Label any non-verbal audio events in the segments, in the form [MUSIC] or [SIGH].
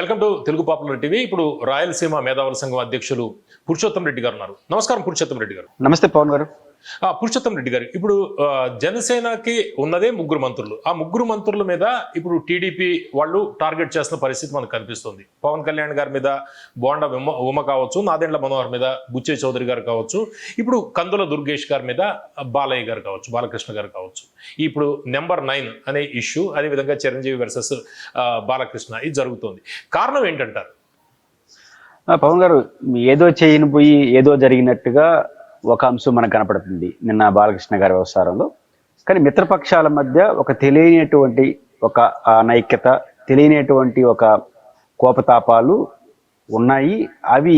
Welcome to Telugu popular TV. ఇప్పుడు రాయలసీమ మేధావుల సంఘం అధ్యక్షులు పురుషోత్తం రెడ్డి గారు ఉన్నారు. నమస్కారం పురుషోత్తం రెడ్డి గారు. నమస్తే పవన్ గారు. పురుషోత్తం రెడ్డి గారు ఇప్పుడు జనసేనకి ఉన్నదే ముగ్గురు మంత్రులు. ఆ ముగ్గురు మంత్రుల మీద ఇప్పుడు టీడీపీ వాళ్ళు టార్గెట్ చేస్తున్న పరిస్థితి మనకు కనిపిస్తుంది. పవన్ కళ్యాణ్ గారి మీద బోండా ఉమ ఉమ కావచ్చు నాదెండ్ల మనోహర్ మీద బుచ్చే చౌదరి గారు కావచ్చు ఇప్పుడు కందుల దుర్గేష్ గారి మీద బాలయ్య గారు కావచ్చు బాలకృష్ణ గారు కావచ్చు. ఇప్పుడు నెంబర్ నైన్ అనే ఇష్యూ అదేవిధంగా చిరంజీవి వర్సెస్ బాలకృష్ణ ఇది జరుగుతుంది. కారణం ఏంటంటారు? పవన్ గారు ఏదో చేయని పోయి ఏదో జరిగినట్టుగా ఒక అంశం మనకు కనపడుతుంది నిన్న బాలకృష్ణ గారి వ్యవసారంలో కానీ మిత్రపక్షాల మధ్య ఒక తెలియనటువంటి ఒక నైక్యత తెలియనటువంటి ఒక కోపతాపాలు ఉన్నాయి. అవి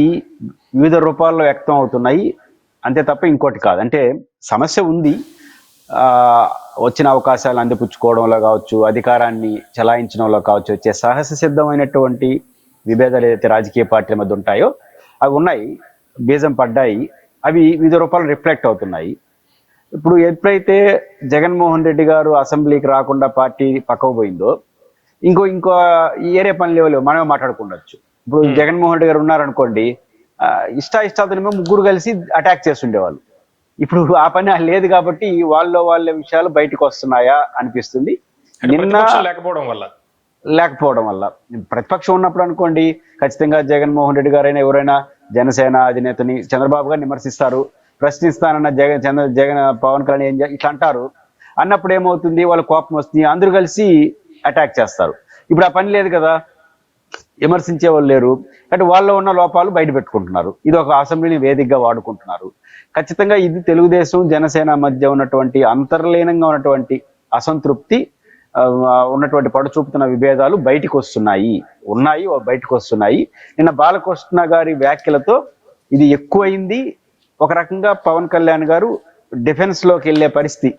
వివిధ రూపాల్లో వ్యక్తం అవుతున్నాయి. అంతే తప్ప ఇంకోటి కాదు. అంటే సమస్య ఉంది. వచ్చిన అవకాశాలు అందిపుచ్చుకోవడంలో కావచ్చు అధికారాన్ని చలాయించడంలో కావచ్చు వచ్చే సాహస సిద్ధమైనటువంటి విభేదాలు ఏదైతే రాజకీయ పార్టీల మధ్య ఉంటాయో అవి ఉన్నాయి. బీజం పడ్డాయి. అవి వివిధ రూపాలు రిఫ్లెక్ట్ అవుతున్నాయి. ఇప్పుడు ఎప్పుడైతే జగన్మోహన్ రెడ్డి గారు అసెంబ్లీకి రాకుండా పార్టీ పక్కకు పోయిందో ఇంకో ఇంకో ఏరే పని లేవు మనమే మాట్లాడుకుండొచ్చు. ఇప్పుడు జగన్మోహన్ రెడ్డి గారు ఉన్నారనుకోండి ఇష్ట ఇష్టాతనేమో ముగ్గురు కలిసి అటాక్ చేస్తుండేవాళ్ళు. ఇప్పుడు ఆ పని లేదు కాబట్టి వాళ్ళ వాళ్ళ విషయాలు బయటకు వస్తున్నాయా అనిపిస్తుంది. నిన్న లేకపోవడం వల్ల. లేకపోవడం వల్ల. ప్రతిపక్షం ఉన్నప్పుడు అనుకోండి ఖచ్చితంగా జగన్మోహన్ రెడ్డి గారైనా ఎవరైనా జనసేన అధినేతని చంద్రబాబు గారిని విమర్శిస్తారు. ప్రశ్నిస్తానన్న జగన్ చంద్ర జగన్ పవన్ కళ్యాణ్ ఏం ఇట్లా అంటారు. అన్నప్పుడు ఏమవుతుంది? వాళ్ళ కోపం వస్తుంది. అందరూ కలిసి అటాక్ చేస్తారు. ఇప్పుడు ఆ పని లేదు కదా. విమర్శించే వాళ్ళు లేరు. అంటే వాళ్ళలో ఉన్న లోపాలు బయట పెట్టుకుంటున్నారు. ఇది ఒక అసెంబ్లీని వేదికగా వాడుకుంటున్నారు. ఖచ్చితంగా ఇది తెలుగుదేశం జనసేన మధ్య ఉన్నటువంటి అంతర్లీనంగా ఉన్నటువంటి అసంతృప్తి ఉన్నటువంటి ఉన్నటువంటి పడుచూపుతున్న విభేదాలు బయటికి వస్తున్నాయి. ఉన్నాయి బయటకు వస్తున్నాయి. నిన్న బాలకృష్ణ గారి వ్యాఖ్యలతో ఇది ఎక్కువైంది. ఒక రకంగా పవన్ కళ్యాణ్ గారు డిఫెన్స్లోకి వెళ్ళే పరిస్థితి.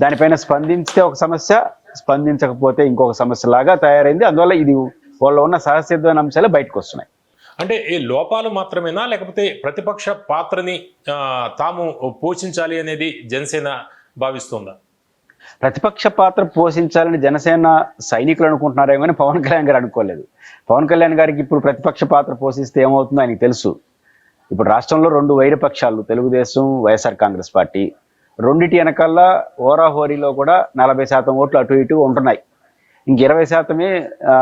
దానిపైన స్పందించితే ఒక సమస్య స్పందించకపోతే ఇంకొక సమస్య లాగా తయారైంది. అందువల్ల ఇది వాళ్ళు ఉన్న సహసిద్ధమైన అంశాలు బయటకు వస్తున్నాయి. అంటే ఈ లోపాలు మాత్రమేనా? లేకపోతే ప్రతిపక్ష పాత్రని తాము పోషించాలి అనేది జనసేన భావిస్తుందా? ప్రతిపక్ష పాత్ర పోషించాలని జనసేన సైనికులు అనుకుంటున్నారేమో కానీ పవన్ కళ్యాణ్ గారు అనుకోలేదు. పవన్ కళ్యాణ్ గారికి ఇప్పుడు ప్రతిపక్ష పాత్ర పోషిస్తే ఏమవుతుందో ఆయనకి తెలుసు. ఇప్పుడు రాష్ట్రంలో రెండు వైరపక్షాలు Telugudesam Y S R Congress party. రెండిటి వెనకాల ఓరాహోరీలో కూడా నలభై శాతం ఓట్లు అటు ఇటు ఉంటున్నాయి. ఇంక ఇరవై శాతమే ఆ,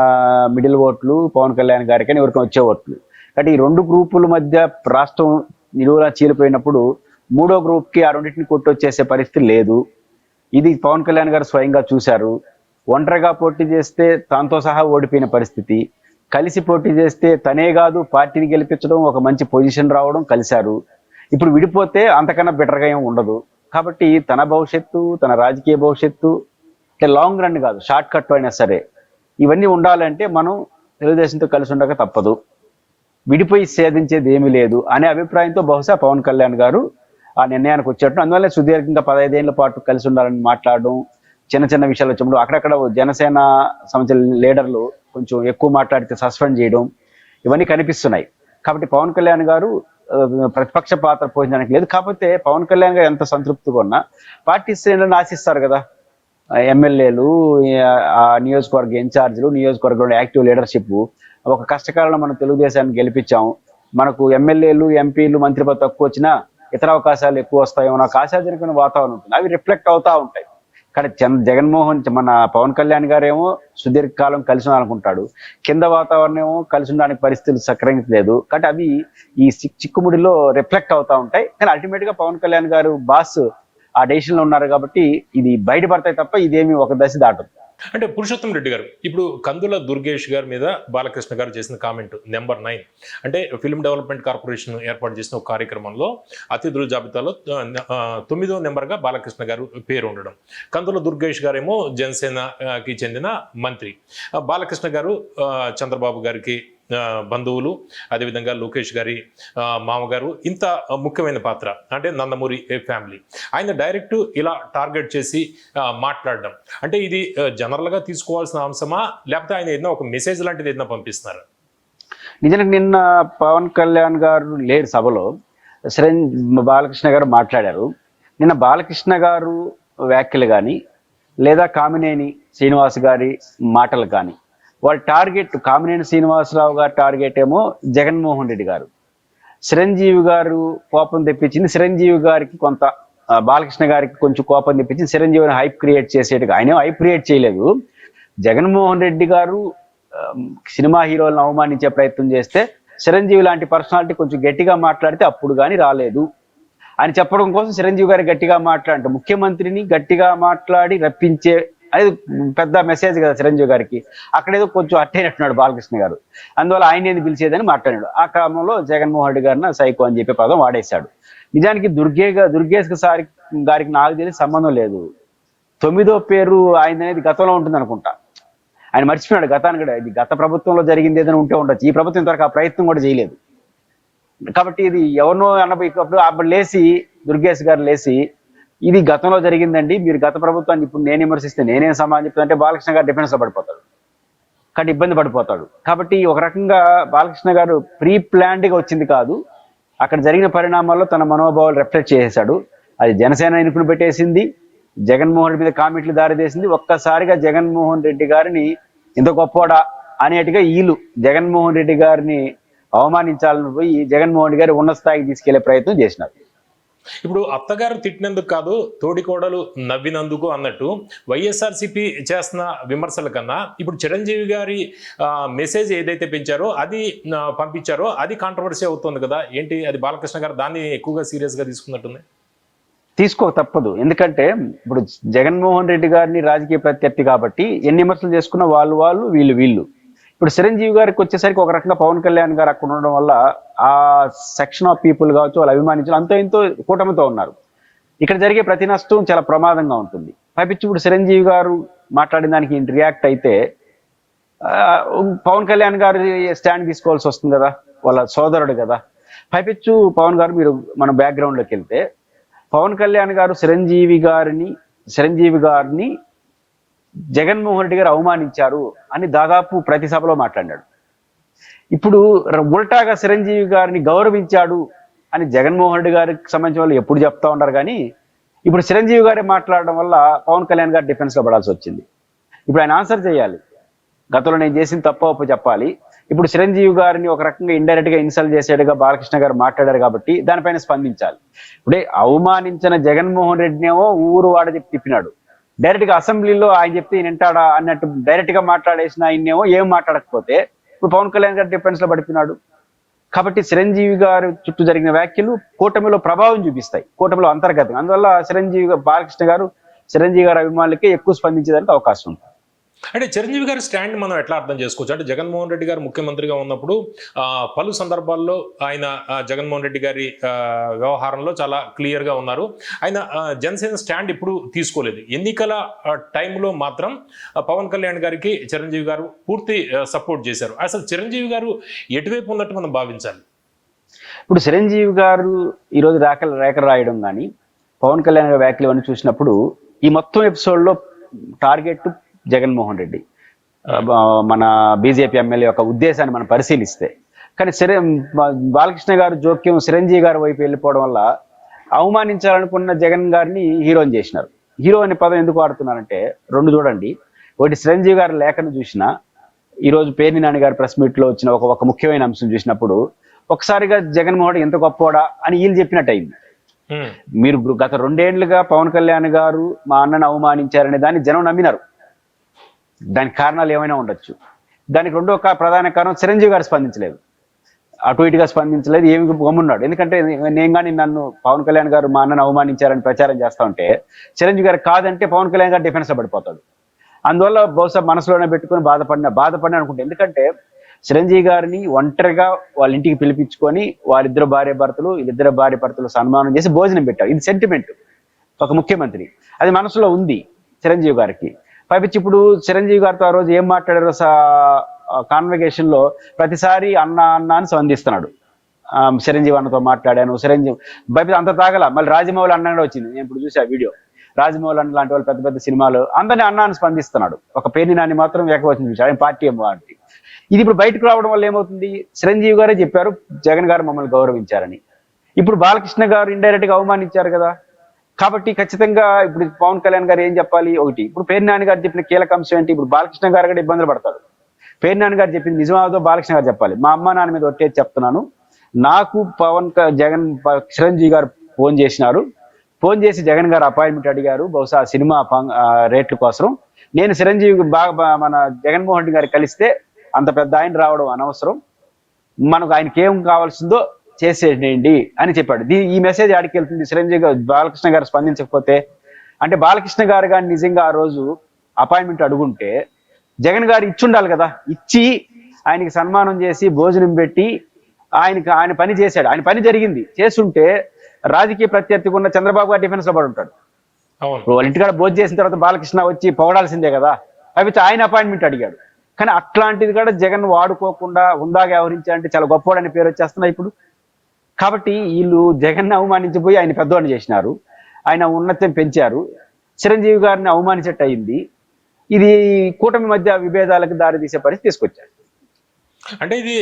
మిడిల్ ఓట్లు పవన్ కళ్యాణ్ గారికి అని ఎవరికి వచ్చే ఓట్లు. కాబట్టి ఈ రెండు గ్రూపుల మధ్య రాష్ట్రం నిలువులా చీలిపోయినప్పుడు మూడో గ్రూప్కి ఆ రెండింటిని కొట్టొచ్చేసే పరిస్థితి లేదు. ఇది పవన్ కళ్యాణ్ గారు స్వయంగా చూశారు. ఒంటరిగా పోటీ చేస్తే తనతో సహా ఓడిపోయిన పరిస్థితి. కలిసి పోటీ చేస్తే తనే కాదు పార్టీని గెలిపించడం ఒక మంచి పొజిషన్ రావడం కలిశారు. ఇప్పుడు విడిపోతే అంతకన్నా బెటర్గా ఏం ఉండదు. కాబట్టి తన భవిష్యత్తు తన రాజకీయ భవిష్యత్తు అంటే లాంగ్ రన్ కాదు షార్ట్ కట్ అయినా సరే. ఇవన్నీ ఉండాలంటే మనం తెలుగుదేశంతో కలిసి ఉండక తప్పదు. విడిపోయి సేధించేది ఏమీ లేదు అనే అభిప్రాయంతో బహుశా పవన్ కళ్యాణ్ గారు ఆ నిర్ణయానికి వచ్చేటట్టు. అందువల్ల సుదీర్ఘంగా పదహైదేళ్ళ పాటు కలిసి ఉండాలని మాట్లాడడం చిన్న చిన్న విషయాలు వచ్చినప్పుడు అక్కడక్కడ జనసేన సంబంధించిన లీడర్లు కొంచెం ఎక్కువ మాట్లాడితే సస్పెండ్ చేయడం ఇవన్నీ కనిపిస్తున్నాయి. కాబట్టి పవన్ కళ్యాణ్ గారు ప్రతిపక్ష పాత్ర పోషించడానికి లేదు. కాకపోతే పవన్ కళ్యాణ్ గారు ఎంత సంతృప్తిగా ఉన్నా పార్టీ శ్రేణులను ఆశిస్తారు కదా. ఎమ్మెల్యేలు ఆ నియోజకవర్గ ఇన్ఛార్జీలు నియోజకవర్గంలో యాక్టివ్ లీడర్షిప్. ఒక కష్టకాలంలో మనం తెలుగుదేశాన్ని గెలిపించాం. మనకు ఎమ్మెల్యేలు ఎంపీలు మంత్రి పదవి తక్కువ వచ్చినా ఇతర అవకాశాలు ఎక్కువ వస్తాయేమో నాకు ఆశాజనకమైన వాతావరణం ఉంటుంది. అవి రిఫ్లెక్ట్ అవుతా ఉంటాయి. కానీ చంద్ర జగన్మోహన్ మన పవన్ కళ్యాణ్ గారేమో సుదీర్ఘకాలం కలిసి ఉండాలనుకుంటాడు కింద వాతావరణం ఏమో కలిసి ఉండడానికి పరిస్థితులు సక్రమించలేదు. కాబట్టి అవి ఈ చిక్- చిక్కుముడిలో రిఫ్లెక్ట్ అవుతా ఉంటాయి. కానీ అల్టిమేట్గా పవన్ కళ్యాణ్ గారు బాస్ ఆ డెసిషన్లో ఉన్నారు కాబట్టి ఇది బయటపడతాయి తప్ప ఇదేమి ఒక దశ దాటదు. అంటే పురుషోత్తం రెడ్డి గారు ఇప్పుడు కందుల దుర్గేష్ గారి మీద బాలకృష్ణ గారు చేసిన కామెంట్ నెంబర్ నైన్. అంటే ఫిల్మ్ డెవలప్మెంట్ కార్పొరేషన్ ఏర్పాటు చేసిన ఒక కార్యక్రమంలో అతిథుల జాబితాలో తొమ్మిదో నెంబర్గా బాలకృష్ణ గారు పేరు ఉండడం. కందుల దుర్గేష్ గారేమో జనసేనకి చెందిన మంత్రి. బాలకృష్ణ గారు చంద్రబాబు గారికి బంధువులు అదేవిధంగా లోకేష్ గారి మామగారు ఇంత ముఖ్యమైన పాత్ర అంటే నందమూరి ఫ్యామిలీ. ఆయన డైరెక్ట్ ఇలా టార్గెట్ చేసి మాట్లాడడం. అంటే ఇది జనరల్గా తీసుకోవాల్సిన అంశమా? లేకపోతే ఆయన ఏదైనా ఒక మెసేజ్ లాంటిది ఏదైనా పంపిస్తున్నారు? నిజానికి నిన్న పవన్ కళ్యాణ్ గారు లేరు సభలో. శ్రేణ్ బాలకృష్ణ గారు మాట్లాడారు. నిన్న బాలకృష్ణ గారు వ్యాఖ్యలు కానీ లేదా కామినేని శ్రీనివాస్ గారి మాటలు కానీ వాళ్ళ టార్గెట్ కామినేని శ్రీనివాసరావు గారు టార్గెట్ ఏమో జగన్మోహన్ రెడ్డి గారు. చిరంజీవి గారు కోపం తెప్పించింది. చిరంజీవి గారికి కొంత బాలకృష్ణ గారికి కొంచెం కోపం తెప్పించింది. చిరంజీవిని హైప్ క్రియేట్ చేసేట్టుగా ఆయన హైప్ క్రియేట్ చేయలేదు. జగన్మోహన్ రెడ్డి గారు సినిమా హీరోలను అవమానించే ప్రయత్నం చేస్తే చిరంజీవి లాంటి పర్సనాలిటీ కొంచెం గట్టిగా మాట్లాడితే అప్పుడు కానీ రాలేదు. అని చెప్పడం కోసం చిరంజీవి గారు గట్టిగా మాట్లాడంటే ముఖ్యమంత్రిని గట్టిగా మాట్లాడి రప్పించే అది పెద్ద మెసేజ్ కదా చిరంజీవి గారికి. అక్కడేదో కొంచెం అట్టయినట్టున్నాడు బాలకృష్ణ గారు. అందువల్ల ఆయన ఏంది పిలిచేదని మాట్లాడాడు. ఆ క్రమంలో జగన్మోహన్ రెడ్డి గారిన సైకో అని చెప్పే పదం వాడేశాడు. నిజానికి దుర్గే దుర్గేష్ సారి గారికి నాకు తెలిసి సంబంధం లేదు. తొమ్మిదో పేరు ఆయన అనేది గతంలో ఉంటుంది అనుకుంటా. ఆయన మర్చిపోయాడు గతానికి కూడా. ఇది గత ప్రభుత్వంలో జరిగింది ఏదైనా ఉంటే ఉండొచ్చు. ఈ ప్రభుత్వం ఇంతవరకు ఆ ప్రయత్నం కూడా చేయలేదు. కాబట్టి ఇది ఎవరినో అన్నప్పుడు అప్పుడు లేచి దుర్గేష్ గారు లేచి ఇది గతంలో జరిగిందండి. మీరు గత ప్రభుత్వాన్ని ఇప్పుడు నేను విమర్శిస్తే నేనేం సమాధానం చెప్తానంటే బాలకృష్ణ గారు డిఫెన్స్లో పడిపోతాడు. కాబట్టి ఇబ్బంది పడిపోతాడు. కాబట్టి ఒక రకంగా బాలకృష్ణ గారు ప్రీ ప్లాన్డ్గా వచ్చింది కాదు. అక్కడ జరిగిన పరిణామాల్లో తన మనోభావాలు రిఫ్లెక్ట్ చేసేశాడు. అది జనసేన ఇనుకుని పెట్టేసింది. జగన్మోహన్ రెడ్డి మీద కామెంట్లు దారితీసింది. ఒక్కసారిగా జగన్మోహన్ రెడ్డి గారిని ఇంత గొప్పోడా అనేట్టుగా వీళ్ళు జగన్మోహన్ రెడ్డి గారిని అవమానించాలని పోయి జగన్మోహన్ రెడ్డి గారి ఉన్న స్థాయికి తీసుకెళ్ళే ప్రయత్నం చేసినారు. ఇప్పుడు అత్తగారు తిట్టినందుకు కాదు తోడికోడలు నవ్వినందుకు అన్నట్టు వైఎస్ఆర్సీపీ చేస్తున్న విమర్శల కన్నా ఇప్పుడు చిరంజీవి గారి మెసేజ్ ఏదైతే పెంచారో అది పంపించారో అది కాంట్రవర్సీ అవుతుంది కదా. ఏంటి? అది బాలకృష్ణ గారు దాన్ని ఎక్కువగా సీరియస్గా తీసుకున్నట్టుంది? తీసుకో తప్పదు. ఎందుకంటే ఇప్పుడు జగన్మోహన్ రెడ్డి గారిని రాజకీయ ప్రత్యర్థి కాబట్టి ఎన్ని విమర్శలు చేసుకున్న వాళ్ళు వాళ్ళు వీళ్ళు వీళ్ళు. ఇప్పుడు చిరంజీవి గారికి వచ్చేసరికి ఒక రకంగా పవన్ కళ్యాణ్ గారు అక్కడ ఉండడం వల్ల ఆ సెక్షన్ ఆఫ్ పీపుల్ కావచ్చు వాళ్ళు అభిమానించాలి అంతో ఎంతో కూటమితో ఉన్నారు. ఇక్కడ జరిగే ప్రతి నష్టం చాలా ప్రమాదంగా ఉంటుంది. పైపించి ఇప్పుడు చిరంజీవి గారు మాట్లాడిన దానికి రియాక్ట్ అయితే పవన్ కళ్యాణ్ గారు స్టాండ్ తీసుకోవాల్సి వస్తుంది కదా వాళ్ళ సోదరుడు కదా. పైపించు పవన్ గారు మీరు మన బ్యాక్గ్రౌండ్లోకి వెళ్తే పవన్ కళ్యాణ్ గారు చిరంజీవి గారిని చిరంజీవి గారిని జగన్మోహన్ రెడ్డి గారు అవమానించారు అని దాదాపు ప్రతి సభలో మాట్లాడాడు. ఇప్పుడు ఉల్టాగా చిరంజీవి గారిని గౌరవించాడు అని జగన్మోహన్ రెడ్డి గారికి సంబంధించిన వాళ్ళు ఎప్పుడు చెప్తా ఉన్నారు కానీ ఇప్పుడు చిరంజీవి గారే మాట్లాడడం వల్ల పవన్ కళ్యాణ్ గారు డిఫెన్స్లో పడాల్సి వచ్చింది. ఇప్పుడు ఆయన ఆన్సర్ చేయాలి. గతంలో నేను చేసిన తప్ప ఒప్పు చెప్పాలి. ఇప్పుడు చిరంజీవి గారిని ఒక రకంగా ఇండైరెక్ట్గా ఇన్సల్ట్ చేసేట్టుగా బాలకృష్ణ గారు మాట్లాడారు కాబట్టి దానిపైన స్పందించాలి. ఇప్పుడే అవమానించిన జగన్మోహన్ రెడ్డినేమో ఊరు వాడ చెప్పి తిప్పినాడు. డైరెక్ట్గా అసెంబ్లీలో ఆయన చెప్తే ఈయన వింటాడా అన్నట్టు డైరెక్ట్గా మాట్లాడేసిన ఆయన్నేమో ఏం మాట్లాడకపోతే ఇప్పుడు పవన్ కళ్యాణ్ గారు డిఫెన్స్లో పడిపోయినాడు. కాబట్టి చిరంజీవి గారు చుట్టూ జరిగిన వ్యాఖ్యలు కూటమిలో ప్రభావం చూపిస్తాయి. కూటమిలో అంతర్గతంగా. అందువల్ల చిరంజీవి బాలకృష్ణ గారు చిరంజీవి గారి అభిమానులకే ఎక్కువ స్పందించేదానికి అవకాశం ఉంది అంటే చిరంజీవి గారి స్టాండ్ మనం ఎట్లా అర్థం చేసుకోవచ్చు? అంటే జగన్మోహన్ రెడ్డి గారు ముఖ్యమంత్రిగా ఉన్నప్పుడు పలు సందర్భాల్లో ఆయన జగన్మోహన్ రెడ్డి గారి వ్యవహారంలో చాలా క్లియర్గా ఉన్నారు. ఆయన జనసేన స్టాండ్ ఇప్పుడు తీసుకోలేదు. ఎన్నికల టైంలో మాత్రం పవన్ కళ్యాణ్ గారికి చిరంజీవి గారు పూర్తి సపోర్ట్ చేశారు. అసలు చిరంజీవి గారు ఎటువైపు ఉన్నట్టు మనం భావించాలి? ఇప్పుడు చిరంజీవి గారు ఈరోజు రేఖలు రేఖలు రాయడం కానీ పవన్ కళ్యాణ్ గారి వ్యాఖ్యలు ఇవన్నీ చూసినప్పుడు ఈ మొత్తం ఎపిసోడ్లో టార్గెట్ జగన్మోహన్ రెడ్డి. మన బీజేపీ ఎమ్మెల్యే యొక్క ఉద్దేశాన్ని మనం పరిశీలిస్తే. కానీ చిర బాలకృష్ణ గారు జోక్యం చిరంజీవి గారి వైపు వెళ్ళిపోవడం వల్ల అవమానించాలనుకున్న జగన్ గారిని హీరోని చేసినారు. హీరో అనే పదం ఎందుకు వాడుతున్నారంటే రెండు చూడండి. ఒకటి చిరంజీవి గారి లేఖను చూసినా ఈ రోజు పేర్ని నాని గారి ప్రెస్ మీట్లో వచ్చిన ఒక ఒక ముఖ్యమైన అంశం చూసినప్పుడు ఒకసారిగా జగన్మోహన్ ఎంత గొప్పోడా అని వీళ్ళు చెప్పినట్టు అయింది. మీరు గత రెండేళ్ళుగా పవన్ కళ్యాణ్ గారు మా అన్నను అవమానించారనే దాన్ని జనం నమ్మినారు. దానికి కారణాలు ఏమైనా ఉండొచ్చు. దానికి రెండో ప్రధాన కారణం చిరంజీవి గారు స్పందించలేదు. అటు ఇటుగా స్పందించలేదు ఏమి గమ్మున్నాడు ఎందుకంటే నేను కానీ నన్ను పవన్ కళ్యాణ్ గారు మా అన్నను అవమానించారని ప్రచారం చేస్తా ఉంటే చిరంజీవి గారు కాదంటే పవన్ కళ్యాణ్ గారు డిఫెన్స్లో పడిపోతాడు. అందువల్ల బహుశా మనసులోనే పెట్టుకొని బాధపడిన బాధపడిన అనుకుంటే. ఎందుకంటే చిరంజీవి గారిని ఒంటరిగా వాళ్ళ ఇంటికి పిలిపించుకొని వాళ్ళిద్దరు భార్య భర్తలు వీళ్ళిద్దరు భార్య భర్తలు సన్మానం చేసి భోజనం పెట్టారు. ఇది సెంటిమెంట్ ఒక ముఖ్యమంత్రి. అది మనసులో ఉంది చిరంజీవి గారికి. పైపించి ఇప్పుడు చిరంజీవి గారితో ఆ రోజు ఏం మాట్లాడారో కాన్వకేషన్లో ప్రతిసారి అన్న అన్న అని స్పందిస్తున్నాడు. చిరంజీవి అన్నతో మాట్లాడాను చిరంజీవి పైపించి అంత తాగల. మళ్ళీ రాజమౌళి అన్న కూడా వచ్చింది. నేను ఇప్పుడు చూసా వీడియో. రాజమౌళి అన్న లాంటి వాళ్ళు పెద్ద పెద్ద సినిమాలు అందరినీ అన్న అని స్పందిస్తున్నాడు. ఒక పేరుని నాని మాత్రం ఏకవచనం చూశాడు. ఆయన పార్టీ ఏమో పార్టీ ఇది ఇప్పుడు బయటకు రావడం వల్ల ఏమవుతుంది? చిరంజీవి గారే చెప్పారు జగన్ గారు మమ్మల్ని గౌరవించారని. ఇప్పుడు బాలకృష్ణ గారు ఇండైరెక్ట్గా అవమానించారు కదా. కాబట్టి ఖచ్చితంగా ఇప్పుడు పవన్ కళ్యాణ్ గారు ఏం చెప్పాలి? ఒకటి. ఇప్పుడు పేరు నాని గారు చెప్పిన కీలక అంశం ఏంటి? ఇప్పుడు బాలకృష్ణ గారు కూడా ఇబ్బందులు పడతాడు పేరు గారు చెప్పింది నిజమావదో బాలకృష్ణ గారు చెప్పాలి. మా అమ్మ నాన్న మీద ఒట్టే చెప్తున్నాను. నాకు పవన్ జగన్ చిరంజీవి గారు ఫోన్ చేసినారు. ఫోన్ చేసి జగన్ గారు అపాయింట్మెంట్ అడిగారు. బహుశా సినిమా రేట్ల కోసం నేను చిరంజీవి బాగా మన జగన్మోహన్ రెడ్డి గారు కలిస్తే అంత పెద్ద ఆయన రావడం అనవసరం. మనకు ఆయనకి ఏం కావాల్సిందో చేసేయండి అని చెప్పాడు. దీ ఈ మెసేజ్ ఆడికి వెళ్తుంది. చిరంజీవి గారు బాలకృష్ణ గారు స్పందించకపోతే అంటే బాలకృష్ణ గారు కానీ నిజంగా ఆ రోజు అపాయింట్మెంట్ అడుగుంటే జగన్ గారు ఇచ్చి ఉండాలి కదా. ఇచ్చి ఆయనకి సన్మానం చేసి భోజనం పెట్టి ఆయనకి ఆయన పని చేశాడు. ఆయన పని జరిగింది. చేస్తుంటే రాజకీయ ప్రత్యర్థిగా ఉన్న చంద్రబాబు గారు డిఫెన్స్లో పడి ఉంటాడు. వాళ్ళ ఇంటికాడ భోజనం చేసిన తర్వాత బాలకృష్ణ వచ్చి పొగడాల్సిందే కదా. అవి ఆయన అపాయింట్మెంట్ అడిగాడు. కానీ అట్లాంటిది కూడా జగన్ వాడుకోకుండా ఉందాగా వ్యవహరించాలంటే చాలా గొప్పవాడని పేరు వచ్చేస్తున్నాయి ఇప్పుడు. కాబట్టి వీళ్ళు జగన్ అవమానించిపోయి ఆయన పెద్దవాడిని చేసినారు. ఆయన ఉన్నతం పెంచారు. చిరంజీవి గారిని అవమానించట్టు అయింది ఇది కూటమి మధ్య విభేదాలకు దారితీసే పరిస్థితి తీసుకొచ్చారు. అంటే ఇది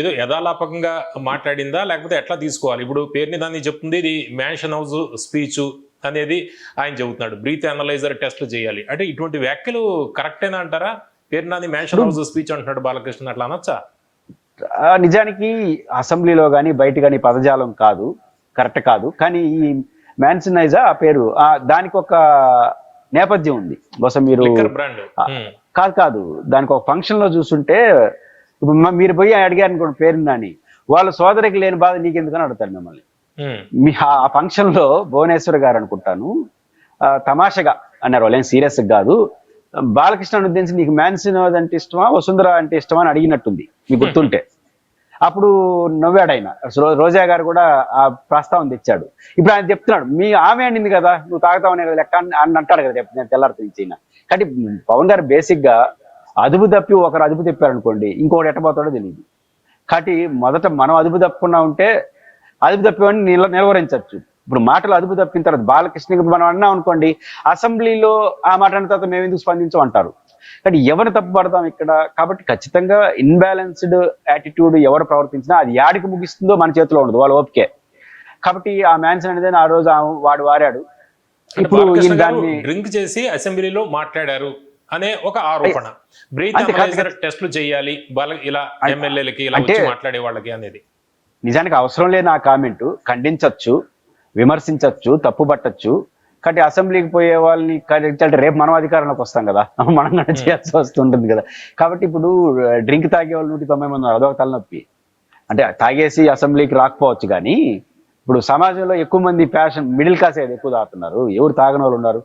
ఏదో యథాలాపకంగా మాట్లాడిందా? లేకపోతే ఎట్లా తీసుకోవాలి? ఇప్పుడు పేరుని దాన్ని చెప్తుంది ఇది మ్యాన్షన్ హౌస్ స్పీచ్ అనేది ఆయన చెబుతున్నాడు. బ్రీత్ అనలైజర్ టెస్ట్లు చేయాలి. అంటే ఇటువంటి వ్యాఖ్యలు కరెక్టేనా అంటారా? పేరు నాది మ్యాన్షన్ హౌస్ స్పీచ్ అంటున్నాడు బాలకృష్ణ అట్లా అనొచ్చా? నిజానికి అసెంబ్లీలో కానీ బయట కానీ పదజాలం కాదు కరెక్ట్ కాదు. కానీ ఈ మ్యాన్సనైజా ఆ పేరు ఆ, దానికి ఒక నేపథ్యం ఉంది. బహుశా మీరు బ్రాండ్ కాదు కాదు దానికి ఒక ఫంక్షన్లో చూస్తుంటే మీరు పోయి అడిగారు అనుకోండి పేరు అని వాళ్ళ సోదరికి లేని బాధ నీకెందుకని అడుగుతారు మిమ్మల్ని. మీ ఆ- ఫంక్షన్లో భువనేశ్వర్ గారు అనుకుంటాను తమాషగా అన్నారు వాళ్ళు ఏం సీరియస్ కాదు. బాలకృష్ణ ఉద్దేశించి నీకు మ్యాన్సిన్ అంటే ఇష్టమా వసుంధర అంటే ఇష్టమా అని అడిగినట్టుంది మీకు గుర్తుంటే. అప్పుడు నవ్వాడు ఆయన రోజా గారు కూడా ఆ ప్రస్తావన తెచ్చాడు. ఇప్పుడు ఆయన చెప్తున్నాడు మీ ఆమె అనింది కదా నువ్వు తాగుతావనే కదా లెక్క అని అంటాడు కదా నేను తెల్లారి నుంచి ఈయన. కానీ పవన్ గారు బేసిక్గా అదుపు తప్పి ఒకరు అదుపు తెప్పారనుకోండి ఇంకోటి ఎట్టబోతాడో తెలియదు కాబట్టి మొదట మనం అదుపు తప్పకుండా ఉంటే అదుపు తప్పని నిల నిలవరించవచ్చు ఇప్పుడు మాటలు అదుపు తప్పిన తర్వాత బాలకృష్ణకి మనం అన్నాం అనుకోండి అసెంబ్లీలో ఆ మాట అన్న తర్వాత మేము ఎందుకు స్పందించం అంటారు? కానీ ఎవరు తప్పు పడతాం ఇక్కడ? కాబట్టి ఖచ్చితంగా ఇన్బ్యాలెన్స్డ్ యాటిట్యూడ్ ఎవరు ప్రవర్తించినా అది యాడికి ముగిస్తుందో మన చేతిలో ఉండదు వాళ్ళ ఓపికే. కాబట్టి ఆ మ్యాన్సన్ అనేది ఆ రోజు వాడు వాడాడు ఇప్పుడు దాన్ని డ్రింక్ చేసి అసెంబ్లీలో మాట్లాడారు అనే ఒక ఆరోపణ. బ్రీత్ టెస్ట్లు చేయాలి ఇలా ఎమ్మెల్యేలకి ఇలా మాట్లాడే వాళ్ళకి అనేది. నిజానికి అవసరం లేని ఆ కామెంట్ ఖండించవచ్చు విమర్శించవచ్చు తప్పు పట్టచ్చు. కాబట్టి అసెంబ్లీకి పోయే వాళ్ళని ఖండించాలంటే రేపు మనం అధికారంలోకి వస్తాం కదా. [LAUGHS] మనం కూడా చేయాల్సి వస్తుంటుంది కదా. కాబట్టి ఇప్పుడు డ్రింక్ తాగే వాళ్ళు నూటి తొంభై మంది అదొక తలనొప్పి. అంటే తాగేసి అసెంబ్లీకి రాకపోవచ్చు కానీ ఇప్పుడు సమాజంలో ఎక్కువ మంది ప్యాషన్ మిడిల్ క్లాస్ ఏది ఎక్కువ తాగుతున్నారు? ఎవరు తాగని వాళ్ళు ఉన్నారు?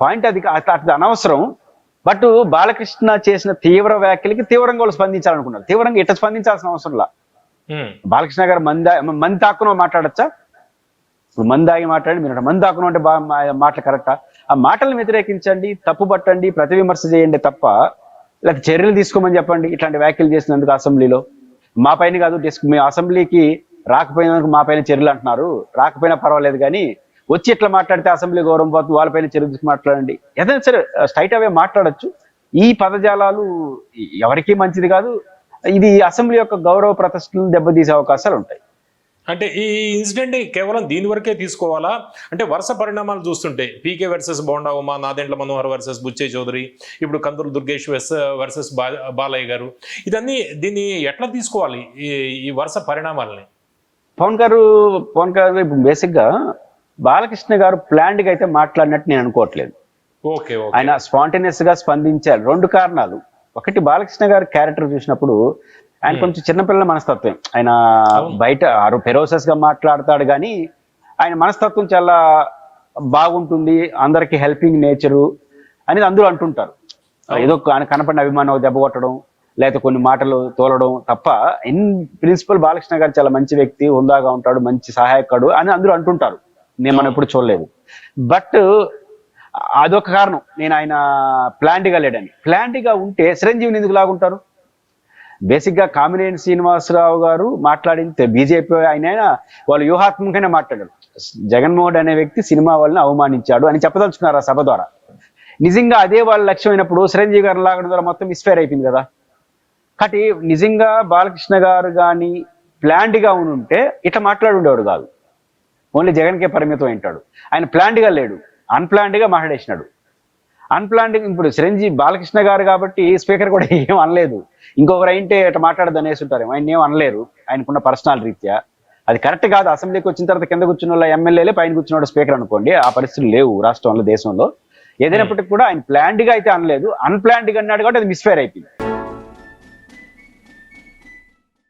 పాయింట్ అది అది అనవసరం. బట్ బాలకృష్ణ చేసిన తీవ్ర వ్యాఖ్యలకి తీవ్రంగా వాళ్ళు స్పందించాలనుకున్నారు. తీవ్రంగా ఇట్లా స్పందించాల్సిన అవసరం లా? ఉమ్. బాలకృష్ణ గారు మంది మంది తాకునో మాట్లాడచ్చా? ఇప్పుడు మందాగి మాట్లాడండి మీరు మందాకును అంటే బా మా- మాటలు కరెక్టా ఆ? మాటలను వ్యతిరేకించండి తప్పు పట్టండి ప్రతి విమర్శ చేయండి తప్ప లేకపోతే చర్యలు తీసుకోమని చెప్పండి ఇట్లాంటి వ్యాఖ్యలు చేసినందుకు అసెంబ్లీలో. మా పైన కాదు డిస్క్ మీ అసెంబ్లీకి రాకపోయినందుకు మా పైన చర్యలు అంటున్నారు. రాకపోయినా పర్వాలేదు కానీ వచ్చి ఇట్లా మాట్లాడితే అసెంబ్లీ గౌరవం పోతుంది వాళ్ళపైన చర్యలు తీసుకు మాట్లాడండి. ఏదైనా సరే స్ట్రైట్ అవే మాట్లాడొచ్చు. ఈ పదజాలాలు ఎవరికీ మంచిది కాదు. ఇది అసెంబ్లీ యొక్క గౌరవ ప్రతిష్టలను దెబ్బతీసే అవకాశాలు ఉంటాయి. అంటే ఈ ఇన్సిడెంట్ కేవలం దీని వరకే తీసుకోవాలా? అంటే వరుస పరిణామాలు చూస్తుంటే P K versus Bonda Uma Nadendla Manohar versus Buchaiah Chowdary ఇప్పుడు కందులు దుర్గేష్ వర్సెస్ బా బాలయ్య గారు ఇదన్నీ దీన్ని ఎట్లా తీసుకోవాలి ఈ వరుస పరిణామాలని? పవన్ గారు పవన్ గారు ఇప్పుడు బేసిక్గా బాలకృష్ణ గారు ప్లాండ్గా అయితే మాట్లాడినట్టు నేను అనుకోవట్లేదు. Okay okay. ఆయన స్పాంటేనియస్గా స్పందించారు. రెండు కారణాలు. ఒకటి బాలకృష్ణ గారి క్యారెక్టర్ చూసినప్పుడు ఆయన కొంచెం చిన్నపిల్లల మనస్తత్వం. ఆయన బయట ఫెరోసస్గా మాట్లాడతాడు కానీ ఆయన మనస్తత్వం చాలా బాగుంటుంది అందరికి హెల్పింగ్ నేచరు అనేది అందరూ అంటుంటారు. ఏదో ఆయన కనపడిన అభిమానం దెబ్బ కొట్టడం లేకపోతే కొన్ని మాటలు తోలడం తప్ప ఇన్ ప్రిన్సిపల్ బాలకృష్ణ గారు చాలా మంచి వ్యక్తి హుందాగా ఉంటాడు మంచి సహాయకుడు అని అందరూ అంటుంటారు. నేను మనం ఎప్పుడు చూడలేదు. బట్ అదొక కారణం. నేను ఆయన ప్లాంట్గా లేడని ప్లాంట్గా ఉంటే చిరంజీవిని ఎందుకు లాగుంటారు? బేసిక్గా కామినేని శ్రీనివాసరావు గారు మాట్లాడింది బీజేపీ ఆయన వాళ్ళు వ్యూహాత్మకంగానే మాట్లాడారు. జగన్మోహన్ అనే వ్యక్తి సినిమా వాళ్ళని అవమానించాడు అని చెప్పదలుచుకున్నారు ఆ సభ ద్వారా. నిజంగా అదే వాళ్ళ లక్ష్యం అయినప్పుడు చిరంజీవి గారు లాగడం ద్వారా మొత్తం మిస్ఫైర్ అయిపోయింది కదా. కాబట్టి నిజంగా బాలకృష్ణ గారు కానీ ప్లాంట్గా ఉంటే ఇట్లా మాట్లాడి ఉండేవాడు కాదు. ఓన్లీ జగన్కే పరిమితం అయింటాడు ఆయన ప్లాంట్గా లేడు. అన్ప్లాంట్గా మాట్లాడేసినాడు. అన్ప్లాన్డ్ ఇప్పుడు చిరంజీవి బాలకృష్ణ గారు కాబట్టి స్పీకర్ కూడా [LAUGHS] ఏం అనలేదు. ఇంకొకరు అయితే ఇట్లా మాట్లాడదు అనేసి ఉంటారు ఆయన ఏం అనలేరు. ఆయనకున్న పర్సనల్ రీత్యా. అది కరెక్ట్ కాదు. అసెంబ్లీకి వచ్చిన తర్వాత కింద కూర్చున్న వాళ్ళ ఎమ్మెల్యేలే పైన కూర్చున్న స్పీకర్ అనుకోండి. ఆ పరిస్థితులు లేవు రాష్ట్రంలో దేశంలో. ఏదైనప్పటికీ కూడా ఆయన ప్లాన్డ్గా అయితే అనలేదు. అన్ప్లాన్డ్గా అన్నాడు కాబట్టి అది మిస్ఫైర్ అయిపోయింది.